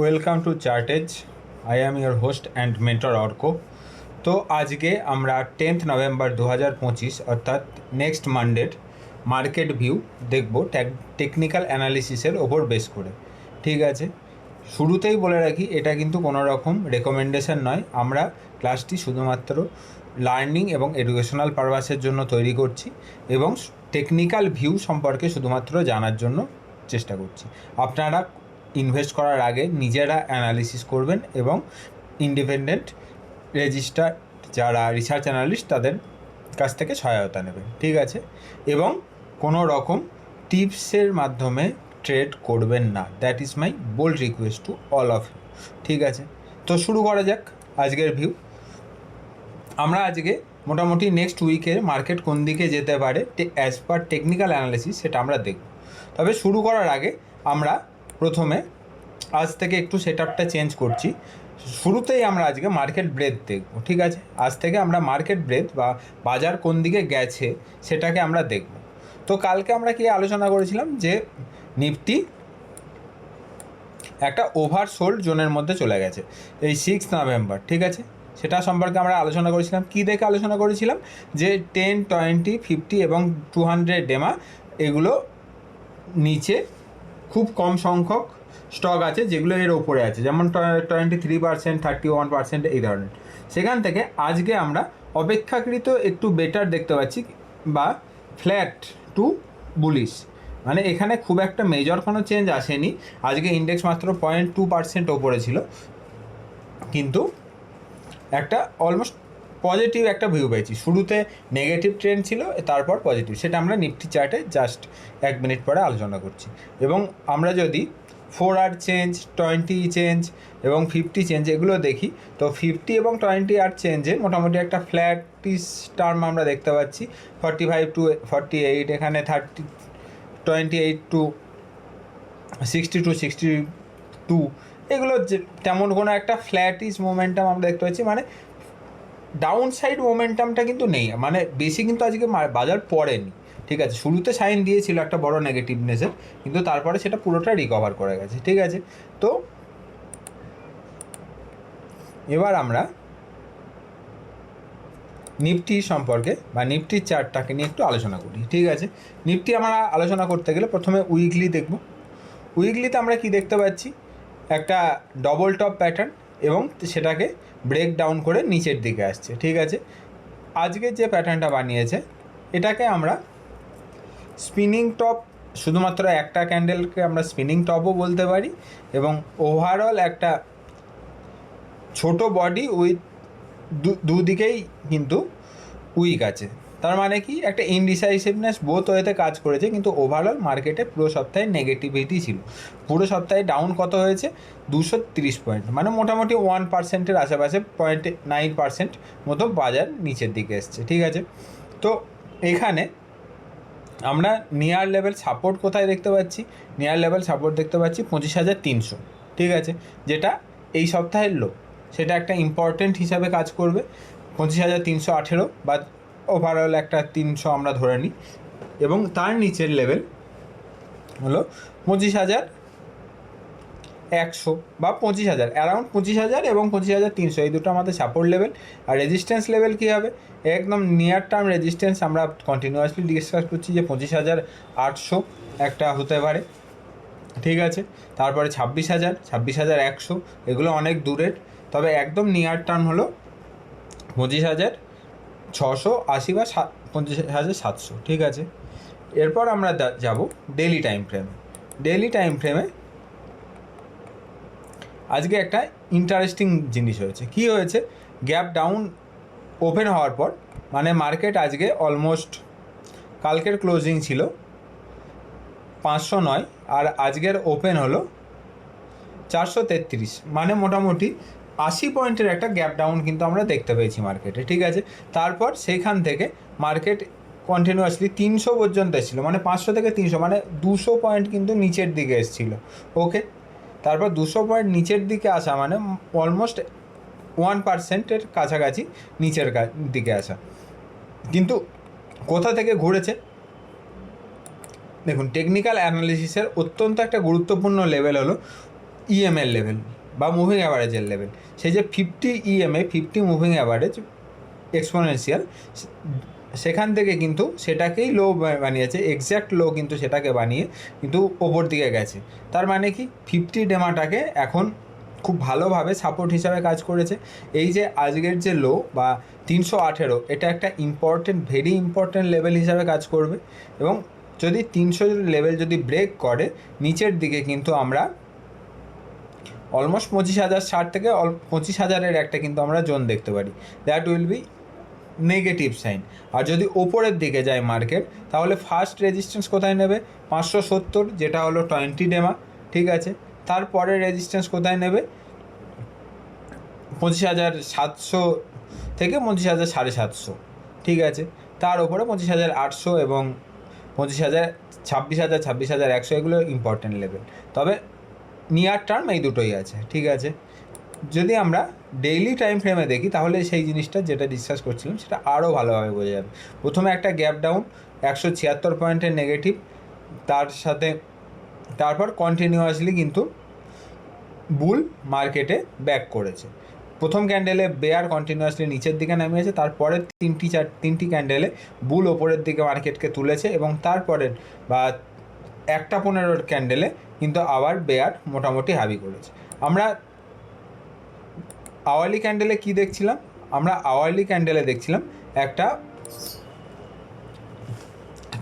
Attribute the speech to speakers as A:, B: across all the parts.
A: Welcome to chartage I am your host and mentor Arka তো আজকে আমরা tenth November দু হাজার পঁচিশ, অর্থাৎ নেক্সট মানডের মার্কেট ভিউ দেখব টেকনিক্যাল অ্যানালিসিসের ওপর বেস করে। ঠিক আছে? শুরুতেই বলে রাখি, এটা কিন্তু কোনো রকম রেকমেন্ডেশন নয়। আমরা ক্লাসটি শুধুমাত্র লার্নিং এবং এডুকেশনাল পারপাসের জন্য তৈরি করছি এবং টেকনিক্যাল ভিউ সম্পর্কে শুধুমাত্র জানার জন্য চেষ্টা করছি। আপনারা ইনভেস্ট করার আগে নিজেরা অ্যানালিসিস করবেন এবং ইন্ডিপেন্ডেন্ট রেজিস্টার যারা রিসার্চ অ্যানালিস্ট তাদের কাছ থেকে সহায়তা নেবেন, ঠিক আছে? এবং কোনো রকম টিপসের মাধ্যমে ট্রেড করবেন না। That is my bold request to all of you ঠিক আছে? তো শুরু করা যাক আজকের ভিউ আমরা আজকে মোটামুটি নেক্সট উইকে মার্কেট কোন দিকে যেতে পারে অ্যাজ পার টেকনিক্যাল অ্যানালিসিস সেটা আমরা দেখব। তবে শুরু করার আগে আমরা প্রথমে আজ থেকে একটু সেট আপটা চেঞ্জ করছি। শুরুতেই আমরা আজকে মার্কেট ব্রেথ দেখব, ঠিক আছে? আজ থেকে আমরা মার্কেট ব্রেথ বা বাজার কোন দিকে গেছে সেটাকে আমরা দেখব। তো কালকে আমরা কি আলোচনা করেছিলাম যে নিফটি একটা ওভার সোল্ড জোনের মধ্যে চলে গেছে, এই সিক্স নভেম্বর ঠিক আছে? সেটা সম্পর্কে আমরা আলোচনা করেছিলাম। কী দেখে আলোচনা করেছিলাম? যে টেন টোয়েন্টি ফিফটি এবং টু হান্ড্রেড ডেমা এগুলো নিচে খুব কম সংখ্যক স্টক আছে যেগুলো এর ওপরে আছে। যেমন twenty three percent, thirty one percent এই ধরনের। সেখান থেকে আজকে আমরা অপেক্ষাকৃত একটু বেটার দেখতে পাচ্ছি বা ফ্ল্যাট টু বুলিশ মানে এখানে খুব একটা মেজর কোনো চেঞ্জ আসেনি। আজকে ইন্ডেক্স মাত্র পয়েন্ট টু পার্সেন্ট ওপরে ছিল। কিন্তু একটা অলমোস্ট পজিটিভ একটা ভিউ পেয়েছি। শুরুতে নেগেটিভ ট্রেন্ড ছিল, তারপর পজিটিভ সেটা আমরা নিফটি চার্টে জাস্ট এক মিনিট পরে আলোচনা করছি। এবং আমরা যদি ফোর আর চেঞ্জ টোয়েন্টি চেঞ্জ এবং ফিফটি চেঞ্জ এগুলো দেখি, তো ফিফটি এবং টোয়েন্টি আর চেঞ্জে মোটামুটি একটা ফ্ল্যাটিস টার্ম আমরা দেখতে পাচ্ছি। Forty five to forty eight এখানে thirty twenty eight to sixty two sixty two এগুলো যে তেমন কোনো একটা ফ্ল্যাটিস মোমেন্টাম আমরা দেখতে পাচ্ছি। মানে ডাউন সাইড মোমেন্টামটা কিন্তু নেই। মানে বেশি কিন্তু আজকে বাজার পড়েনি। ঠিক আছে, শুরুতে সাইন দিয়েছিল একটা বড় নেগেটিভনেসের কিন্তু তারপরে সেটা পুরোটা রিকভার করে গেছে। ঠিক আছে, তো এবার আমরা নিফটি সম্পর্কে বা নিফটির চার্টটাকে নিয়ে একটু আলোচনা করি। ঠিক আছে নিফটি আমরা আলোচনা করতে গেলে প্রথমে উইকলি দেখব। উইকলিতে আমরা কি দেখতে পাচ্ছি? একটা ডবল টপ প্যাটার্ন এবং সেটাকে ব্রেক ডাউন করে নিচের দিকে আসছে, ঠিক আছে? আজকে যে প্যাটার্নটা বানিয়েছে, এটাকে আমরা স্পিনিং টপ শুধুমাত্র একটা ক্যান্ডেলকে আমরা স্পিনিং টপও বলতে পারি এবং ওভারঅল একটা ছোট বডি উইথ দুদিকেই কিন্তু উইক আছে। তার মানে কি? একটা ইনডিসাইসিভনেস বোথ ওয়েতে কাজ করেছে, কিন্তু ওভারঅল মার্কেটে পুরো সপ্তাহে নেগেটিভিটি ছিল। পুরো সপ্তাহে ডাউন কত হয়েছে? দুশো তিরিশ পয়েন্ট মানে মোটামুটি ওয়ান পার্সেন্টের আশেপাশে পয়েন্ট নাইন পার্সেন্ট মতো বাজার নিচের দিকে এসছে, ঠিক আছে? তো এখানে আমরা নিয়ার লেভেল সাপোর্ট কোথায় দেখতে পাচ্ছি? নিয়ার লেভেল সাপোর্ট দেখতে পাচ্ছি পঁচিশ হাজার তিনশো, ঠিক আছে? যেটা এই সপ্তাহের লো সেটা একটা ইম্পর্টেন্ট হিসাবে কাজ করবে। পঁচিশ হাজার তিনশো আঠেরো বা ওভারঅল একটা তিনশো আমরা ধরে নিই। এবং তার নিচের লেভেল হলো পঁচিশ হাজার একশো বা পঁচিশ হাজার অ্যারাউন্ড পঁচিশ হাজার এবং পঁচিশ হাজার তিনশো। এই দুটো আমাদের সাপোর্ট লেভেল আর রেজিস্ট্যান্স লেভেল কী হবে? একদম নিয়ার টার্ম রেজিস্ট্যান্স আমরা কন্টিনিউয়াসলি ডিসকাস করছি যে পঁচিশ হাজার আটশো একটা হতে পারে। ঠিক আছে? তারপরে ছাব্বিশ হাজার ছাব্বিশ হাজার একশো, এগুলো অনেক দূরের। তবে একদম নিয়ার টার্ম হলো পঁচিশ হাজার ছশো আশি বা সাত পঁচিশ হাজার সাতশো, ঠিক আছে? এরপর আমরা যাব ডেলি টাইম ফ্রেমে ডেলি টাইম ফ্রেমে আজকে একটা ইন্টারেস্টিং জিনিস হয়েছে। কি হয়েছে? গ্যাপ ডাউন ওপেন হওয়ার পর মানে মার্কেট আজকে অলমোস্ট কালকের ক্লোজিং ছিল পাঁচশো নয়, আর আজকের ওপেন হলো চারশো তেত্রিশ। মানে মোটামুটি আশি পয়েন্টের একটা গ্যাপ ডাউন কিন্তু আমরা দেখতে পেয়েছি মার্কেটে ঠিক আছে? তারপর সেখান থেকে মার্কেট কন্টিনিউয়াসলি তিনশো পর্যন্ত এসেছিল মানে পাঁচশো থেকে তিনশো মানে দুশো পয়েন্ট কিন্তু নিচের দিকে এসেছিল ওকে তারপর দুশো পয়েন্ট নিচের দিকে আসা মানে অলমোস্ট ওয়ান পার্সেন্টের কাছাকাছি নিচের দিকে আসা। কিন্তু কোথা থেকে ঘুরেছে? দেখুন টেকনিক্যাল অ্যানালিসিসের অত্যন্ত একটা গুরুত্বপূর্ণ লেভেল হলো ইএমএল লেভেল বা মুভিং অ্যাভারেজের লেভেল সেই যে fifty EMA fifty moving average exponential সেখান থেকে কিন্তু সেটাকেই লো বানিয়েছে এক্স্যাক্ট লো কিন্তু সেটাকে বানিয়ে কিন্তু ওপর দিকে গেছে। তার মানে কি? ফিফটি ডেমাটাকে এখন খুব ভালোভাবে সাপোর্ট হিসাবে কাজ করেছে। এই যে আজকের যে লো বা তিনশো আঠেরো, এটা একটা ইম্পর্টেন্ট ভেরি ইম্পর্টেন্ট লেভেল হিসাবে কাজ করবে। এবং যদি তিনশো লেভেল যদি ব্রেক করে, নিচের দিকে কিন্তু আমরা অলমোস্ট পঁচিশ হাজার ষাট থেকে পঁচিশ হাজারের একটা কিন্তু আমরা জোন দেখতে পারি। That will be negative sign আর যদি ওপরের দিকে যায় মার্কেট তাহলে ফার্স্ট রেজিস্ট্যান্স কোথায় নেবে? পাঁচশো সত্তর, যেটা হলো টোয়েন্টি ডেমা, ঠিক আছে? তারপরে রেজিস্ট্যান্স কোথায় নেবে? পঁচিশ হাজার সাতশো থেকে পঁচিশ হাজার সাড়ে সাতশো, ঠিক আছে? তার ওপরে পঁচিশ হাজার আটশো এবং পঁচিশ হাজার ছাব্বিশ হাজার ছাব্বিশ হাজার একশো, এগুলো ইম্পর্টেন্ট লেভেল তবে নিয়ার টার্ম এই দুটোই আছে, ঠিক আছে? যদি আমরা ডেইলি টাইম ফ্রেমে দেখি, তাহলে সেই জিনিসটা যেটা ডিসকাস করছিলাম, সেটা আরও ভালোভাবে বোঝা যাবে। প্রথমে একটা গ্যাপ ডাউন একশো ছিয়াত্তর পয়েন্টের নেগেটিভ তার সাথে, তারপর কন্টিনিউয়াসলি কিন্তু বুল মার্কেটে ব্যাক করেছে। প্রথম ক্যান্ডেলে বেয়ার কন্টিনিউয়াসলি নিচের দিকে নামিয়েছে, তারপরে তিনটি চার, তিনটি ক্যান্ডেলে বুল ওপরের দিকে মার্কেটকে তুলেছে এবং তারপরের বা একটা পনেরোর ক্যান্ডেলে কিন্তু আবার বেয়ার মোটামুটি হাবি করেছে। আমরা আওয়ারলি ক্যান্ডেলে কি দেখছিলাম? আমরা আওয়ারলি ক্যান্ডেলে দেখছিলাম একটা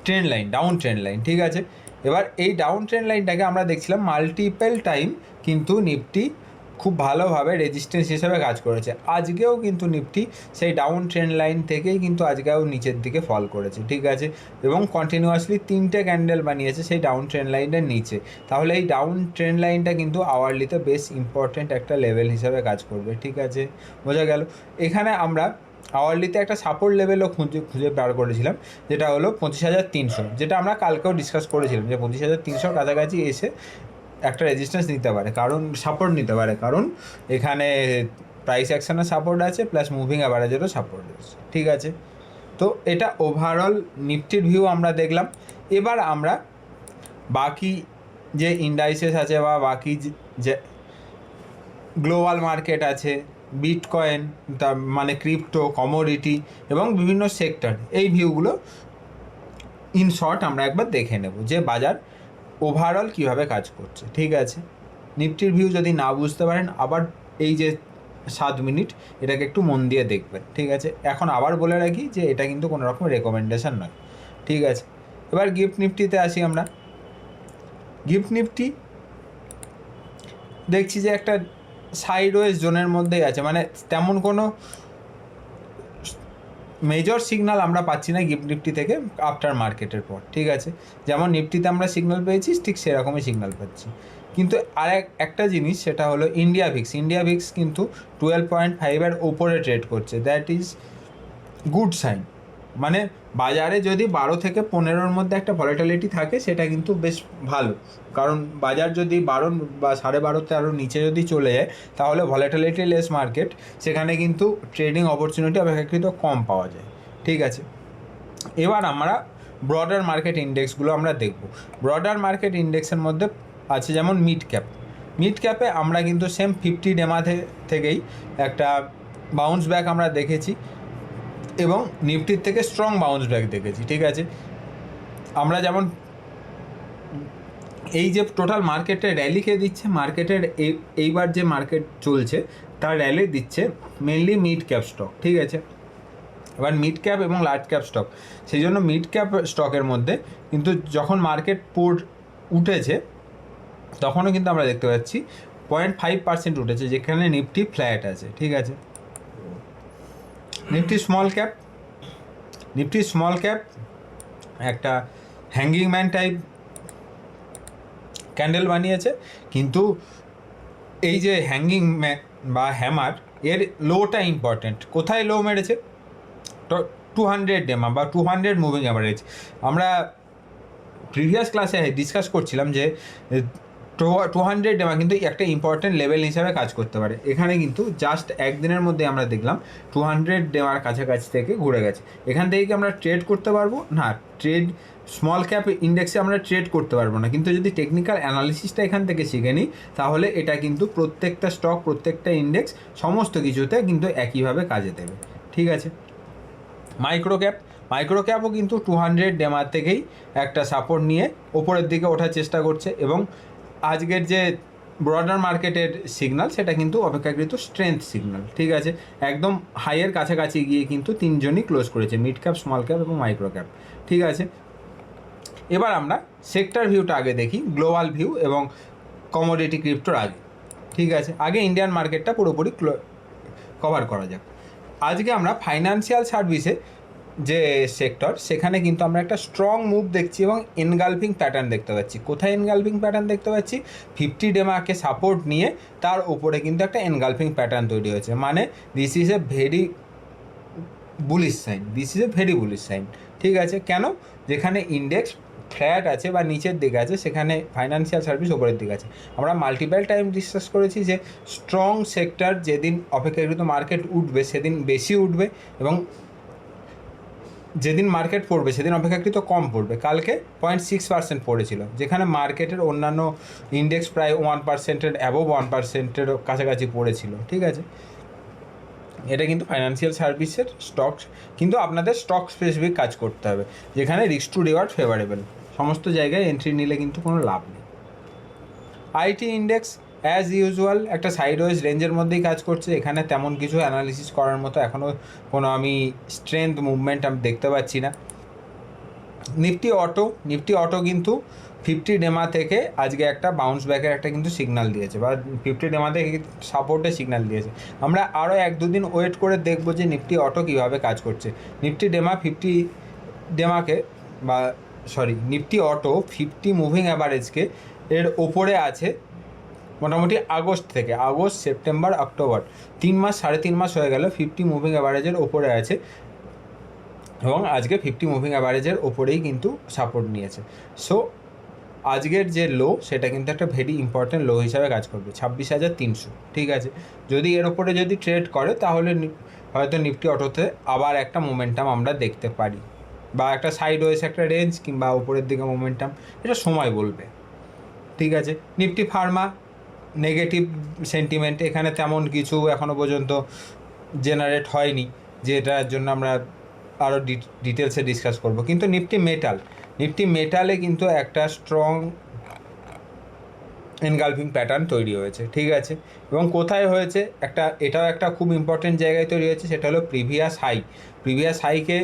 A: trend line down trend line ঠিক আছে? এবার এই ডাউন ট্রেন লাইনটাকে আমরা দেখছিলাম মাল্টিপল টাইম কিন্তু নিফটি খুব ভালোভাবে রেজিস্ট্যান্স হিসেবে কাজ করেছে। আজকেও কিন্তু নিফটি সেই ডাউন ট্রেন লাইন থেকেই কিন্তু আজকেও নিচের দিকে ফল করেছে, ঠিক আছে? এবং কন্টিনিউয়াসলি তিনটে ক্যান্ডেল বানিয়েছে সেই ডাউন ট্রেন লাইনের নিচে। তাহলে এই ডাউন ট্রেন লাইনটা কিন্তু আওয়ারলিতে বেশ ইম্পর্ট্যান্ট একটা লেভেল হিসাবে কাজ করবে, ঠিক আছে? বোঝা গেল? এখানে আমরা আওয়ারলিতে একটা সাপোর্ট লেভেলও খুঁজে খুঁজে বার করেছিলাম, যেটা হলো পঁচিশ হাজার তিনশো, যেটা আমরা কালকেও ডিসকাস করেছিলাম যে পঁচিশ হাজার তিনশোর কাছাকাছি এসে একটা রেজিস্ট্যান্স নিতে পারে, কারণ সাপোর্ট নিতে পারে, কারণ এখানে প্রাইস অ্যাকশনের সাপোর্ট আছে প্লাস মুভিং অ্যাভারেজেরও সাপোর্ট আছে, ঠিক আছে? তো এটা ওভারঅল নিফটির ভিউ আমরা দেখলাম। এবার আমরা বাকি যে ইন্ডাইসেস আছে বা বাকি যে- গ্লোবাল মার্কেট আছে বিটকয়েন তার মানে ক্রিপ্টো কমোডিটি এবং বিভিন্ন সেক্টর এই ভিউগুলো ইন শর্ট আমরা একবার দেখে নেব যে বাজার ওভারঅল কীভাবে কাজ করছে? ঠিক আছে? নিফটির ভিউ যদি না বুঝতে পারেন, আবার এই যে সাত মিনিট, এটাকে একটু মন দিয়ে দেখবেন, ঠিক আছে? এখন আবার বলে রাখি যে এটা কিন্তু কোনো রকম রেকমেন্ডেশন নয়, ঠিক আছে? এবার গিফট নিফটিতে আসি আমরা। গিফট নিফটি দেখছি যে একটা সাইডওয়েজ জোনের মধ্যেই আছে মানে তেমন কোনো মেজর সিগনাল আমরা পাচ্ছি না গিফট নিফটি থেকে আফটার মার্কেটের পর, ঠিক আছে? যেমন নিফটিতে আমরা সিগনাল পেয়েছি, ঠিক সেরকমই সিগনাল পাচ্ছি। কিন্তু আর একটা জিনিস সেটা হলো ইন্ডিয়া ভিক্স ইন্ডিয়া ভিক্স কিন্তু টুয়েলভ পয়েন্ট ফাইভের ওপরে ট্রেড করছে। দ্যাট ইজ গুড সাইন মানে বাজারে যদি বারো থেকে পনেরোর মধ্যে একটা ভলেটালিটি থাকে, সেটা কিন্তু বেশ ভালো। কারণ বাজার যদি বারো বা সাড়ে বারোতে আরও নিচে যদি চলে যায়, তাহলে ভলেটিলিটি লেস মার্কেট সেখানে কিন্তু ট্রেডিং অপরচুনিটি অপেক্ষাকৃত কম পাওয়া যায়। ঠিক আছে? এবার আমরা ব্রডার মার্কেট ইন্ডেক্সগুলো আমরা দেখব। ব্রডার মার্কেট ইন্ডেক্সের মধ্যে আছে যেমন মিড ক্যাপ মিড ক্যাপে আমরা কিন্তু সেম ফিফটি ডেমা থেকেই একটা বাউন্স ব্যাক আমরা দেখেছি। এবং নিফটির থেকে স্ট্রং বাউন্স ব্যাক দেখেছি, ঠিক আছে? আমরা যেমন এই যে টোটাল মার্কেটে র্যালি খেয়ে দিচ্ছে মার্কেটের এই, এইবার যে মার্কেট চলছে, তার র্যালি দিচ্ছে মেনলি মিড ক্যাপ স্টক ঠিক আছে? এবার মিড ক্যাপ এবং লার্জ ক্যাপ স্টক সেই জন্য মিড ক্যাপ স্টকের মধ্যে কিন্তু যখন মার্কেট পোর্ট উঠেছে, তখনও কিন্তু আমরা দেখতে পাচ্ছি পয়েন্ট ফাইভ পার্সেন্ট উঠেছে, যেখানে নিফটি ফ্ল্যাট আছে, ঠিক আছে? Nifty small cap Nifty small cap একটা হ্যাঙ্গিং ম্যান টাইপ ক্যান্ডেল বানিয়েছে। কিন্তু এই যে হ্যাঙ্গিং বা হ্যামার এর লোটা ইম্পর্ট্যান্ট কোথায় লো মেরেছে? তো টু হান্ড্রেড ডেমা বা টু হান্ড্রেড মুভিং অ্যাভারেজ আমরা প্রিভিয়াস ক্লাসে ডিসকাস করছিলাম যে টু হান্ড্রেড কিন্তু একটা ইম্পর্টেন্ট লেভেল হিসাবে কাজ করতে পারে। এখানে কিন্তু জাস্ট একদিনের মধ্যে আমরা দেখলাম টু হান্ড্রেড ডেমার কাছাকাছি থেকে ঘুরে গেছে। এখান থেকে কি আমরা ট্রেড করতে পারব? না ট্রেড স্মল ক্যাপ ইন্ডেক্সে আমরা ট্রেড করতে পারব না। কিন্তু যদি টেকনিক্যাল অ্যানালিসিসটা এখান থেকে শিখে নিই, তাহলে এটা কিন্তু প্রত্যেকটা স্টক প্রত্যেকটা ইন্ডেক্স সমস্ত কিছুতে কিন্তু একইভাবে কাজে দেবে। ঠিক আছে? মাইক্রো ক্যাপ মাইক্রো ক্যাপও কিন্তু টু হান্ড্রেড ডেমার থেকেই একটা সাপোর্ট নিয়ে ওপরের দিকে ওঠার চেষ্টা করছে এবং আজকের যে ব্রডার মার্কেটের সিগনাল সেটা কিন্তু অপেক্ষাকৃত স্ট্রেংথ সিগনাল ঠিক আছে? একদম হাইয়ের কাছাকাছি গিয়ে কিন্তু তিনজনই ক্লোজ করেছে মিড ক্যাপ স্মল ক্যাপ এবং মাইক্রো ক্যাপ ঠিক আছে? এবার আমরা সেক্টর ভিউটা আগে দেখি গ্লোবাল ভিউ এবং কমোডিটি ক্রিপ্টোর আগে, ঠিক আছে? আগে ইন্ডিয়ান মার্কেটটা পুরোপুরি ক্লো কভার করা যাক। আজকে আমরা ফাইন্যান্সিয়াল সার্ভিসে যে সেক্টর সেখানে কিন্তু আমরা একটা স্ট্রং মুভ দেখছি এবং এনগালফিং প্যাটার্ন দেখতে পাচ্ছি। কোথায় এনগালফিং প্যাটার্ন দেখতে পাচ্ছি? ফিফটি ডেমাকে সাপোর্ট নিয়ে তার উপরে কিন্তু একটা এনগালফিং প্যাটার্ন তৈরি হয়েছে। মানে this is a very bullish sign this is a very bullish sign ঠিক আছে? কেন? যেখানে ইন্ডেক্স ফ্ল্যাট আছে বা নিচের দিকে আছে, সেখানে ফাইন্যান্সিয়াল সার্ভিস ওপরের দিকে আছে। আমরা মাল্টিপল টাইম ডিসকাস করেছি যে স্ট্রং সেক্টর যেদিন অপেক্ষাকৃত মার্কেট উঠবে, সেদিন বেশি উঠবে এবং যেদিন মার্কেট পড়বে, সেদিন অপেক্ষাকৃত কম পড়বে। কালকে পয়েন্ট সিক্স পার্সেন্ট পড়েছিল, যেখানে মার্কেটের অন্যান্য ইন্ডেক্স প্রায় ওয়ান পার্সেন্টের অ্যাবোভ ওয়ান পার্সেন্টের কাছাকাছি পড়েছিল, ঠিক আছে? এটা কিন্তু ফাইন্যান্সিয়াল সার্ভিসের স্টক কিন্তু আপনাদের স্টক স্পেসিফিক কাজ করতে হবে, যেখানে রিস্ক টু রিওয়ার্ড ফেভারেবল সমস্ত জায়গায় এন্ট্রি নিলে কিন্তু কোনো লাভ নেই। আইটি ইন্ডেক্স অ্যাজ ইউজুয়াল একটা সাইড ওয়েজ রেঞ্জের মধ্যেই কাজ করছে। এখানে তেমন কিছু অ্যানালিসিস করার মতো এখনও কোনো আমি স্ট্রেংথ মুভমেন্ট আমি দেখতে পাচ্ছি না। নিফটি অটো নিফটি অটো কিন্তু ফিফটি ডেমা থেকে আজকে একটা বাউন্স ব্যাকের একটা কিন্তু সিগনাল দিয়েছে বা ফিফটি ডেমা থেকে সাপোর্টে সিগনাল দিয়েছে। আমরা আরও এক দুদিন ওয়েট করে দেখব যে নিফটি অটো কীভাবে কাজ করছে। নিফটি ডেমা ফিফটি ডেমাকে বা sorry Nifty auto fifty moving অ্যাভারেজকে এর ওপরে আছে। মোটামুটি আগস্ট থেকে, আগস্ট, সেপ্টেম্বর, অক্টোবর। তিন মাস, সাড়ে তিন মাস হয়ে গেল ফিফটি মুভিং অ্যাভারেজের ওপরে আছে। এবং আজকে ফিফটি মুভিং অ্যাভারেজের ওপরেই কিন্তু সাপোর্ট নিয়েছে। সো আজকের যে লো সেটা কিন্তু একটা ভেরি ইম্পর্ট্যান্ট লো হিসাবে কাজ করবে, ছাব্বিশ হাজার তিনশো, ঠিক আছে? যদি এর ওপরে যদি ট্রেড করে, তাহলে হয়তো নিফটি অটোতে আবার একটা মোমেন্টাম আমরা দেখতে পারি। বা একটা সাইড ওয়েস একটা রেঞ্জ কিংবা উপরের দিকে মোমেন্টাম এটা সময় বলবে। ঠিক আছে? নিফটি ফার্মা নেগেটিভ সেন্টিমেন্ট এখানে তেমন কিছু এখনও পর্যন্ত জেনারেট হয়নি, যেটার জন্য আমরা আরও ডিটেলসে ডিসকাস করব। কিন্তু নিফটি মেটাল নিফটি মেটালে কিন্তু একটা স্ট্রং এনগালফিং প্যাটার্ন তৈরি হয়েছে, ঠিক আছে? এবং কোথায় হয়েছে? একটা, এটাও একটা খুব ইম্পর্টেন্ট জায়গায় তৈরি হয়েছে, সেটা হলো প্রিভিয়াস হাই প্রিভিয়াস হাইকে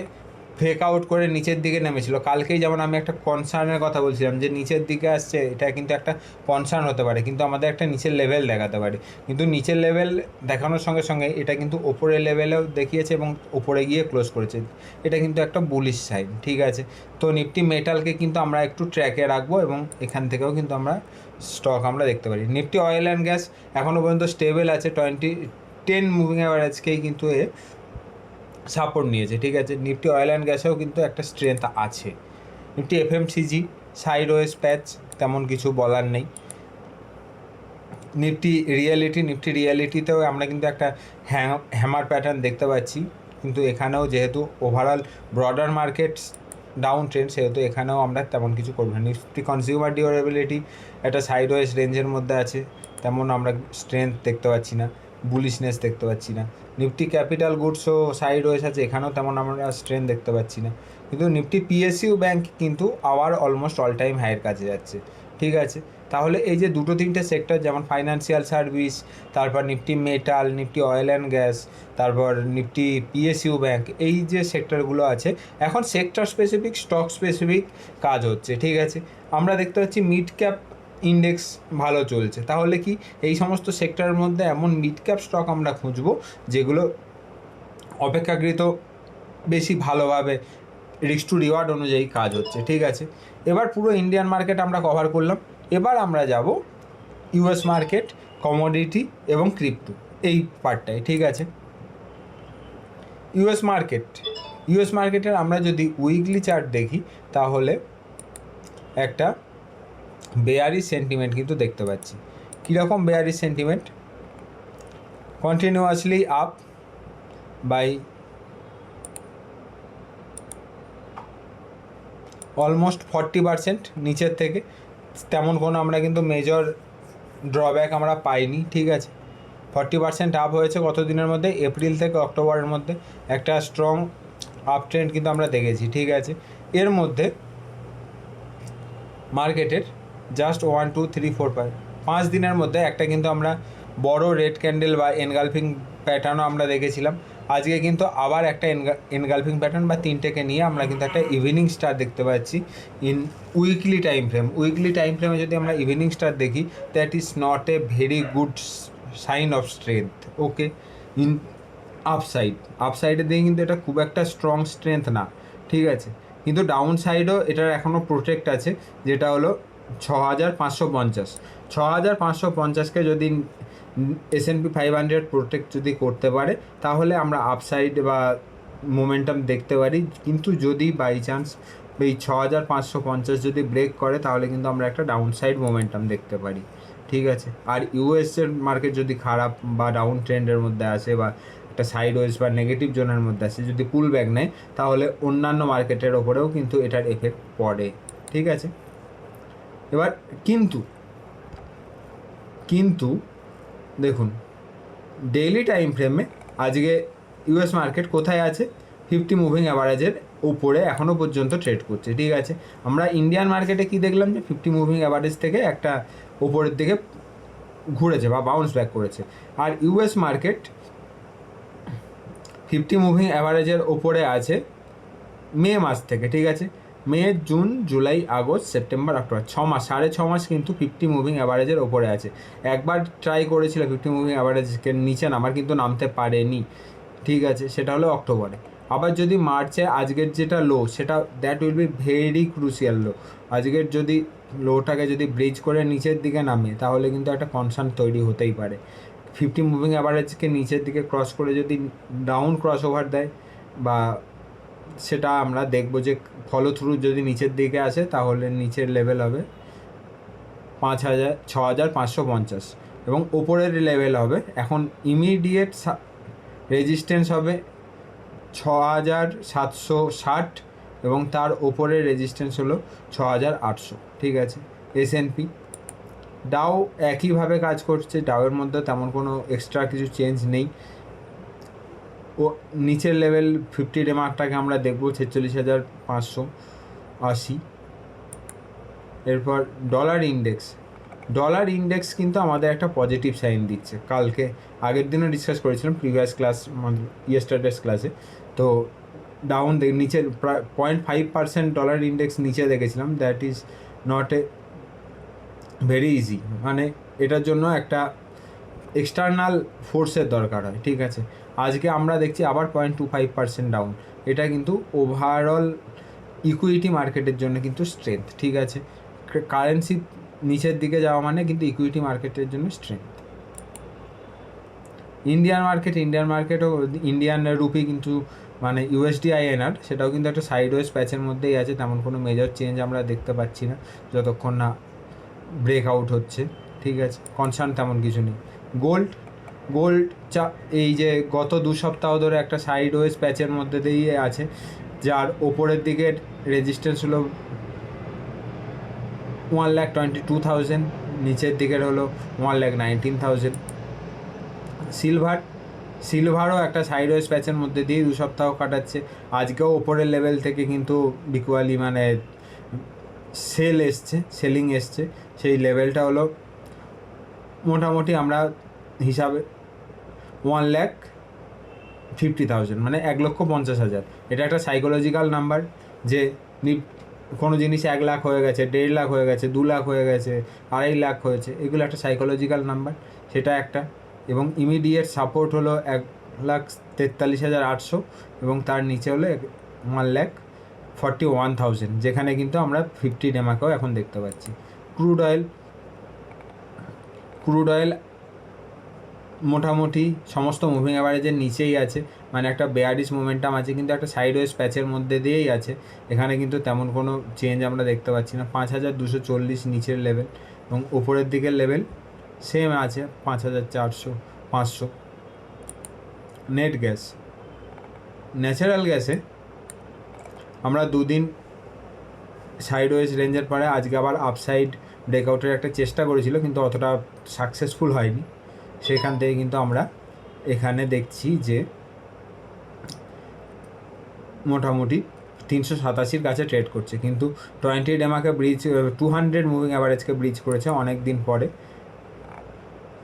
A: ফেক আউট করে নিচের দিকে নেমেছিল। কালকেই যেমন আমি একটা কনসার্নের কথা বলছিলাম যে নিচের দিকে আসছে, এটা কিন্তু একটা কনসার্ন হতে পারে, কিন্তু আমাদের একটা নিচের লেভেল দেখাতে পারে। কিন্তু নিচের লেভেল দেখানোর সঙ্গে সঙ্গে এটা কিন্তু ওপরের লেভেলেও দেখিয়েছে এবং ওপরে গিয়ে ক্লোজ করেছে। এটা কিন্তু একটা বুলিশ সাইন ঠিক আছে? তো নিফটি মেটালকে কিন্তু আমরা একটু ট্র্যাকে রাখব এবং এখান থেকেও কিন্তু আমরা স্টক আমরা দেখতে পারি। নিফটি অয়েল অ্যান্ড গ্যাস এখনও পর্যন্ত স্টেবল আছে টোয়েন্টি টেন মুভিং অ্যাভারেজকেই কিন্তু এ সাপোর্ট নিয়েছে, ঠিক আছে? নিফটি অয়েল অ্যান্ড গ্যাসেও কিন্তু একটা স্ট্রেংথ আছে। Nifty F FMCG sideways patch তেমন কিছু বলার নেই। নিফটি রিয়েলিটি নিফটি রিয়েলিটিতেও আমরা কিন্তু একটা হ্যামার প্যাটার্ন দেখতে পাচ্ছি। কিন্তু এখানেও যেহেতু overall broader market down trend সেহেতু এখানেও আমরা তেমন কিছু করব না। নিফটি কনজিউমার ডিউরেবিলিটি একটা সাইড ওয়েস রেঞ্জের মধ্যে আছে, তেমন আমরা স্ট্রেংথ দেখতে পাচ্ছি না বুলিশনেস দেখতে পাচ্ছি না। নিফটি ক্যাপিটাল গুডসও সাইড ওয়েস আছে। এখানেও তেমন আমরা স্ট্রেংথ দেখতে পাচ্ছি না। কিন্তু নিফটি পিএসইউ ব্যাংক কিন্তু আবার অলমোস্ট অল টাইম হাইয়ের কাছে যাচ্ছে। ঠিক আছে? তাহলে এই যে দুটো তিনটে সেক্টর যেমন ফাইন্যান্সিয়াল সার্ভিস তারপর Nifty metal Nifty oil and gas তারপর নিফটি পিএসইউ ব্যাংক এই যে সেক্টরগুলো আছে, এখন সেক্টর স্পেসিফিক স্টক স্পেসিফিক কাজ হচ্ছে। ঠিক আছে? আমরা দেখতে পাচ্ছি মিড ক্যাপ ইন্ডেক্স ভালো চলছে। তাহলে কি এই সমস্ত সেক্টরের মধ্যে এমন মিড ক্যাপ স্টক আমরা খুঁজবো, যেগুলো অপেক্ষাকৃত বেশি ভালোভাবে রিস্ক টু রিওয়ার্ড অনুযায়ী কাজ হচ্ছে, ঠিক আছে? এবার পুরো ইন্ডিয়ান মার্কেট আমরা কভার করলাম, এবার আমরা যাব ইউএস মার্কেট কমোডিটি এবং ক্রিপ্টো এই পার্টটায় ঠিক আছে? ইউএস মার্কেট ইউএস মার্কেটের আমরা যদি উইকলি চার্ট দেখি, তাহলে একটা বেয়ারি সেন্টিমেন্ট কিন্তু দেখতে পাচ্ছি। কীরকম bearish sentiment continuously up by almost forty percent নিচের থেকে। তেমন কোনো আমরা কিন্তু মেজর ড্রব্যাক আমরা পাইনি, ঠিক আছে? ফর্টি পার্সেন্ট আপ হয়েছে কত দিনের মধ্যে? এপ্রিল থেকে অক্টোবরের মধ্যে একটা স্ট্রং আপ ট্রেন্ড কিন্তু আমরা দেখেছি, ঠিক আছে? এর মধ্যে মার্কেটের just one two three four five পাঁচ দিনের মধ্যে একটা কিন্তু আমরা বড় রেড ক্যান্ডেল বা এনগালফিং প্যাটার্নও আমরা দেখেছিলাম। আজকে কিন্তু আবার একটা এনগালফিং প্যাটার্ন বা তিনটেকে নিয়ে আমরা কিন্তু একটা ইভিনিং স্টার দেখতে পাচ্ছি in weekly time frame weekly time ফ্রেমে যদি আমরা ইভিনিং স্টার দেখি that is not a very good sign of strength okay in upside আপসাইডের দিকে কিন্তু এটা খুব একটা স্ট্রং স্ট্রেংথ না, ঠিক আছে? কিন্তু ডাউন সাইডও এটার এখনও প্রোটেক্ট আছে, যেটা হলো ছ হাজার পাঁচশো পঞ্চাশ। ছ হাজার পাঁচশো পঞ্চাশকে যদি S N P five hundred protect যদি করতে পারে, তাহলে আমরা আপসাইড বা মোমেন্টাম দেখতে পারি। কিন্তু যদি বাই চান্স এই ছ হাজার পাঁচশো পঞ্চাশ যদি ব্রেক করে, তাহলে কিন্তু আমরা একটা ডাউন সাইড মোমেন্টাম দেখতে পারি। ঠিক আছে? আর ইউএসের মার্কেট যদি খারাপ বা ডাউন ট্রেন্ডের মধ্যে আসে বা একটা সাইড ওয়েজ বা নেগেটিভ জোনের মধ্যে আসে, যদি পুল ব্যাক নেয়, তাহলে অন্যান্য মার্কেটের ওপরেও কিন্তু এটার এফেক্ট পড়ে। ঠিক আছে? এবার কিন্তু কিন্তু দেখুন ডেইলি টাইম ফ্রেমে আজকে ইউএস মার্কেট কোথায় আছে? ফিফটি মুভিং অ্যাভারেজের উপরে এখনও পর্যন্ত ট্রেড করছে, ঠিক আছে? আমরা ইন্ডিয়ান মার্কেটে কি দেখলাম যে ফিফটি মুভিং অ্যাভারেজ থেকে একটা উপরের দিকে ঘুরেছে বা বাউন্স ব্যাক করেছে। আর ইউএস মার্কেট ফিফটি মুভিং অ্যাভারেজের ওপরে আছে মে মাস থেকে, ঠিক আছে? May, June, July, August, September, October. ছ মাস, সাড়ে ছ মাস কিন্তু ফিফটি মুভিং অ্যাভারেজের ওপরে আছে। একবার ট্রাই করেছিল ফিফটি মুভিং অ্যাভারেজকে নিচে নামার কিন্তু নামতে পারেনি। ঠিক আছে, সেটা হলো অক্টোবরে। আবার যদি মার্চে আজকের যেটা লো সেটা that will be very crucial low আজকের যদি লোটাকে যদি ব্রিজ করে নিচের দিকে নামে, তাহলে কিন্তু একটা কনসার্ন তৈরি হতেই পারে। ফিফটি মুভিং অ্যাভারেজকে নিচের দিকে ক্রস করে যদি ডাউন ক্রস ওভার দেয় বা সেটা আমরা দেখব যে ফলো থ্রু যদি নিচের দিকে আসে, তাহলে নিচের লেভেল হবে পাঁচ হাজার ছ হাজার পাঁচশো পঞ্চাশ। এবং ওপরের লেভেল হবে, এখন ইমিডিয়েট রেজিস্ট্যান্স হবে ছ হাজার সাতশো ষাট এবং তার ওপরের রেজিস্ট্যান্স হলো ছ হাজার আটশো। ঠিক আছে? এস এন পি ডাও একইভাবে কাজ করছে ডাওয়ের মধ্যে তেমন কোনো এক্সট্রা কিছু চেঞ্জ নেই। ও নিচের লেভেল ফিফটি রেমার্কটাকে আমরা দেখব ছেচল্লিশ হাজার পাঁচশো আশি। এরপর ডলার ইন্ডেক্স ডলার ইন্ডেক্স কিন্তু আমাদের একটা পজিটিভ সাইন দিচ্ছে। কালকে, আগের দিনও ডিসকাস করেছিলাম প্রিভিয়াস ক্লাস ইয়েস্টারডেস ক্লাসে তো ডাউন নিচের প্রায় point five percent dollar index নিচে দেখেছিলাম। That is not a very easy মানে এটার জন্য একটা এক্সটার্নাল ফোর্সের দরকার হয়, ঠিক আছে? আজকে আমরা দেখছি আবার point two five percent down এটা কিন্তু ওভারঅল ইকুইটি মার্কেটের জন্য কিন্তু স্ট্রেংথ ঠিক আছে? কারেন্সি নিচের দিকে যাওয়া মানে কিন্তু ইকুইটি মার্কেটের জন্য স্ট্রেংথ ইন্ডিয়ান মার্কেট ইন্ডিয়ান মার্কেটও ইন্ডিয়ান রুপি কিন্তু মানে ইউএসডি আইএনআর সেটাও কিন্তু একটা সাইড সাইডওয়েজ প্যাচের মধ্যেই আছে, তেমন কোনো মেজর চেঞ্জ আমরা দেখতে পাচ্ছি না, যতক্ষণ না ব্রেক আউট হচ্ছে, ঠিক আছে? কনসার্ন তেমন কিছু নেই। গোল্ড গোল্ড, চা, এই যে গত দু সপ্তাহ ধরে একটা সাইড ওয়েজ প্যাচের মধ্যে দিয়ে আছে, যার ওপরের দিকে রেজিস্ট্যান্স হলো one lakh twenty two thousand নিচের দিকের হলো one lakh nineteen thousand silver সিলভারও একটা সাইড ওয়েজ প্যাচের মধ্যে দিয়ে দু সপ্তাহ কাটাচ্ছে। আজকেও ওপরের লেভেল থেকে কিন্তু বিকুয়ালি মানে সেল এসছে সেলিং এসছে। সেই লেভেলটা হলো মোটামুটি আমরা হিসাবে ওয়ান ল্যাক ফিফটি থাউজেন্ড মানে এক লক্ষ পঞ্চাশ হাজার। এটা একটা সাইকোলজিক্যাল নাম্বার যে কোনো জিনিস এক লাখ হয়ে গেছে, দেড় লাখ হয়ে গেছে, দু লাখ হয়ে গেছে, আড়াই লাখ হয়েছে, এগুলো একটা সাইকোলজিক্যাল নাম্বার সেটা একটা। এবং ইমিডিয়েট সাপোর্ট হলো এক লাখ তেতাল্লিশ হাজার আটশো এবং তার নিচে হলো one lakh forty one thousand, যেখানে কিন্তু আমরা ফিফটি ডেমাকেও এখন দেখতে পাচ্ছি। ক্রুড অয়েল ক্রুড অয়েল মোটামুটি সমস্ত মুভিং অ্যাভারেজের নিচেই আছে। মানে একটা বেয়ারিশ মোমেন্টাম আছে, কিন্তু একটা সাইড ওয়েজ প্যাচের মধ্যে দিয়েই আছে। এখানে কিন্তু তেমন কোনো চেঞ্জ আমরা দেখতে পাচ্ছি না। পাঁচ হাজার দুশো চল্লিশ নিচের লেভেল এবং উপরের দিকের লেভেল সেম আছে, পাঁচ হাজার চারশো, পাঁচশো। নেট গ্যাস ন্যাচারাল গ্যাসে আমরা দুদিন সাইড ওয়েজ রেঞ্জের পরে আজকে আবার আপসাইড ব্রেকআউটের একটা চেষ্টা করেছিল, কিন্তু অতটা সাকসেসফুল হয়নি। সেখান থেকে কিন্তু আমরা এখানে দেখছি যে মোটামুটি তিনশো সাতাশির কাছে ট্রেড করছে। কিন্তু টোয়েন্টি ডেমাকে ব্রিজ টু হান্ড্রেড মুভিং অ্যাভারেজকে ব্রিজ করেছে অনেক দিন পরে।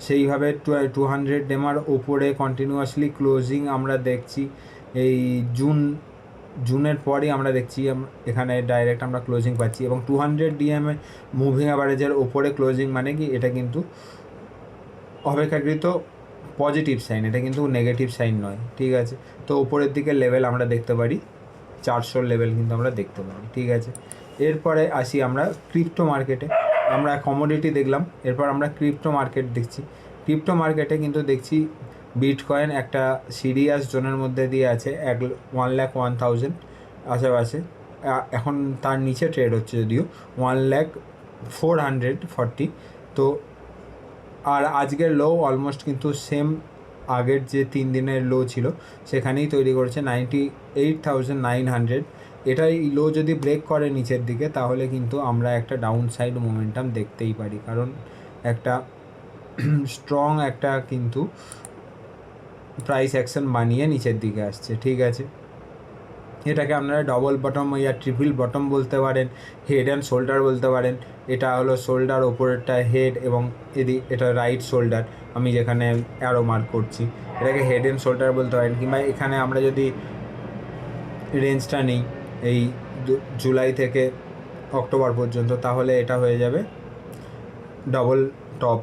A: সেইভাবে টু হান্ড্রেড ডেমার ওপরে কন্টিনিউয়াসলি ক্লোজিং আমরা দেখছি। এই জুন, জুনের পরেই আমরা দেখছি এখানে ডাইরেক্ট আমরা ক্লোজিং পাচ্ছি এবং টু হান্ড্রেড ডিএমএ মুভিং অ্যাভারেজের ওপরে ক্লোজিং মানে কি? এটা কিন্তু অপেক্ষাকৃত পজিটিভ সাইন এটা কিন্তু নেগেটিভ সাইন নয়, ঠিক আছে? তো উপরের দিকে লেভেল আমরা দেখতে পারি, চারশোর লেভেল কিন্তু আমরা দেখতে পারি, ঠিক আছে? এরপরে আসি আমরা ক্রিপ্টো মার্কেটে আমরা কমোডিটি দেখলাম, এরপর আমরা ক্রিপ্টো মার্কেট দেখছি। ক্রিপ্টো মার্কেটে কিন্তু দেখছি বিটকয়েন একটা সিরিয়াস জোনের মধ্যে দিয়ে আছে, এক ওয়ান ল্যাক ওয়ান থাউজেন্ড আশেপাশে। এখন তার নিচে ট্রেড হচ্ছে যদিও one lakh four hundred forty তো আর আজকের লো অলমোস্ট কিন্তু সেম আগের যে তিন দিনের লো ছিল, সেখানেই তৈরি করেছে ninety eight thousand nine hundred এটাই লো যদি ব্রেক করে নিচের দিকে, তাহলে কিন্তু আমরা একটা ডাউন সাইড মোমেন্টাম দেখতেই পারি। কারণ একটা স্ট্রং একটা কিন্তু প্রাইস অ্যাকশন বানিয়ে নিচের দিকে আসছে, ঠিক আছে? এটাকে আপনারা double bottom yeah triple bottom বলতে পারেন হেড অ্যান্ড শোল্ডার বলতে পারেন। এটা হলো শোল্ডার ওপরেরটা হেড এবং এদি, এটা রাইট শোল্ডার আমি যেখানে অ্যারো মার্ক করছি। এটাকে হেড অ্যান্ড শোল্ডার বলতে পারেন। কিংবা এখানে আমরা যদি রেঞ্জটা নিই, এই জুলাই থেকে অক্টোবর পর্যন্ত, তাহলে এটা হয়ে যাবে ডবল টপ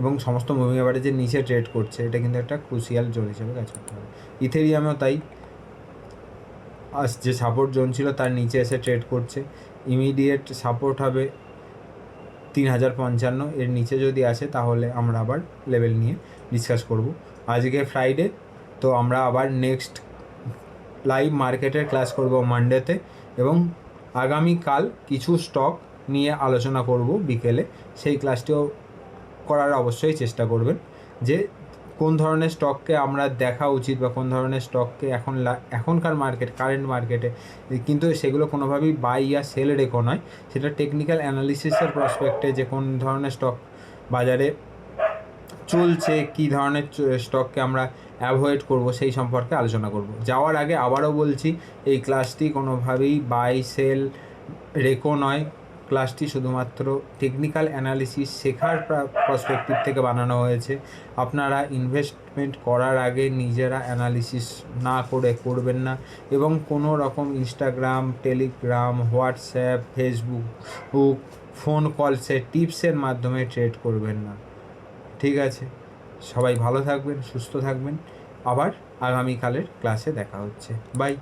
A: এবং সমস্ত মুভিং অ্যাভারেজের নিচে ট্রেড করছে। এটা কিন্তু একটা ক্রুশিয়াল জোন হিসেবে কাজ করতে হবে। ইথেরিয়ামেও তাই। যে সাপোর্ট জোন ছিল তার নিচে এসে ট্রেড করছে। ইমিডিয়েট সাপোর্ট হবে তিন হাজার পঞ্চান্ন। এর নিচে যদি আসে তাহলে আমরা আবার লেভেল নিয়ে ডিসকাস করব। আজকে ফ্রাইডে তো আমরা আবার নেক্সট লাইভ মার্কেটের ক্লাস করব মানডেতে এবং আগামীকাল কিছু স্টক নিয়ে আলোচনা করব বিকেলে। সেই ক্লাসটিও করার অবশ্যই চেষ্টা করবেন যে কোন ধরনের স্টককে আমরা দেখা উচিত বা কোন ধরনের স্টককে এখন এখনকার মার্কেট কারেন্ট মার্কেটে কিন্তু সেগুলো কোনোভাবেই বাই ইয়া সেল রেখো নয়। সেটা টেকনিক্যাল অ্যানালিসিসের প্রসপেক্টে যে কোন ধরনের স্টক বাজারে চলছে, কী ধরনের স্টককে আমরা অ্যাভয়েড করব সেই সম্পর্কে আলোচনা করব। যাওয়ার আগে আবারও বলছি, এই ক্লাসটি কোনোভাবেই বাই সেল রেকো নয়। ক্লাসটি শুধুমাত্র টেকনিক্যাল অ্যানালিসিস শেখার প্রসপেক্টিভ থেকে বানানো হয়েছে। আপনারা ইনভেস্টমেন্ট করার আগে নিজেরা অ্যানালিসিস না করে করবেন না এবং কোনো রকম Instagram Telegram WhatsApp Facebook phone কলসে টিপসের মাধ্যমে ট্রেড করবেন না। ঠিক আছে? সবাই ভালো থাকবেন, সুস্থ থাকবেন। আবার আগামীকালের ক্লাসে দেখা হচ্ছে। বাই